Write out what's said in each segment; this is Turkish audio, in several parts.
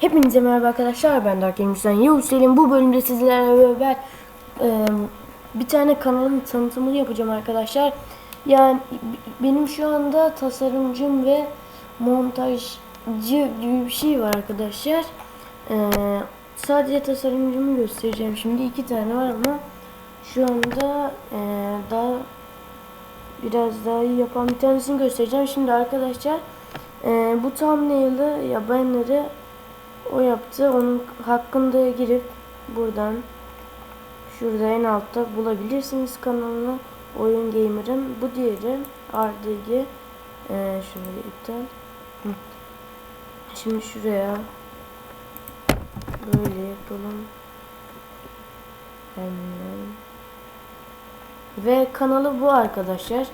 Hepinize merhaba arkadaşlar ben Dark Games'ten Yavuz Selim bu bölümde sizlerle beraber e, bir tane kanalın tanıtımını yapacağım arkadaşlar. Yani benim şu anda tasarımcım ve montajcı gibi bir şey var arkadaşlar. E, sadece tasarımcımı göstereceğim şimdi iki tane var ama şu anda e, daha biraz daha iyi yapan bir tanesini göstereceğim. Şimdi arkadaşlar e, bu thumbnail'ı ya banner'ı o yaptı. Onun hakkında girip buradan şurada en altta bulabilirsiniz kanalını. Oyun Gamer'ın. Bu diğeri RDG. Ee, şunu iptal. Şimdi şuraya böyle yapalım. Hemen. Ve kanalı bu arkadaşlar.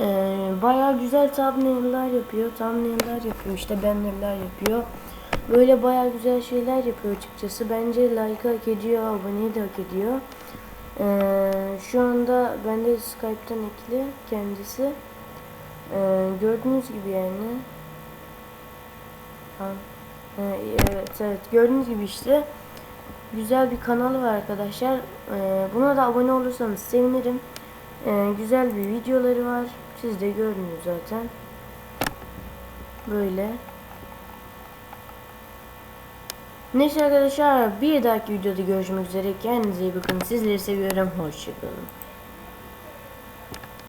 Ee, bayağı güzel thumbnail'lar yapıyor. Thumbnail'lar yapıyor. işte banner'lar yapıyor. Böyle bayağı güzel şeyler yapıyor açıkçası. Bence like hak ediyor, aboneyi de hak ediyor. Ee, şu anda bende Skype'tan ekli kendisi. Ee, gördüğünüz gibi yani. Ha, ee, evet evet gördüğünüz gibi işte. Güzel bir kanalı var arkadaşlar. Ee, buna da abone olursanız sevinirim. Ee, güzel bir videoları var. Siz de gördünüz zaten. Böyle. Neyse arkadaşlar bir dahaki videoda görüşmek üzere. Kendinize iyi bakın. Sizleri seviyorum. Hoşçakalın.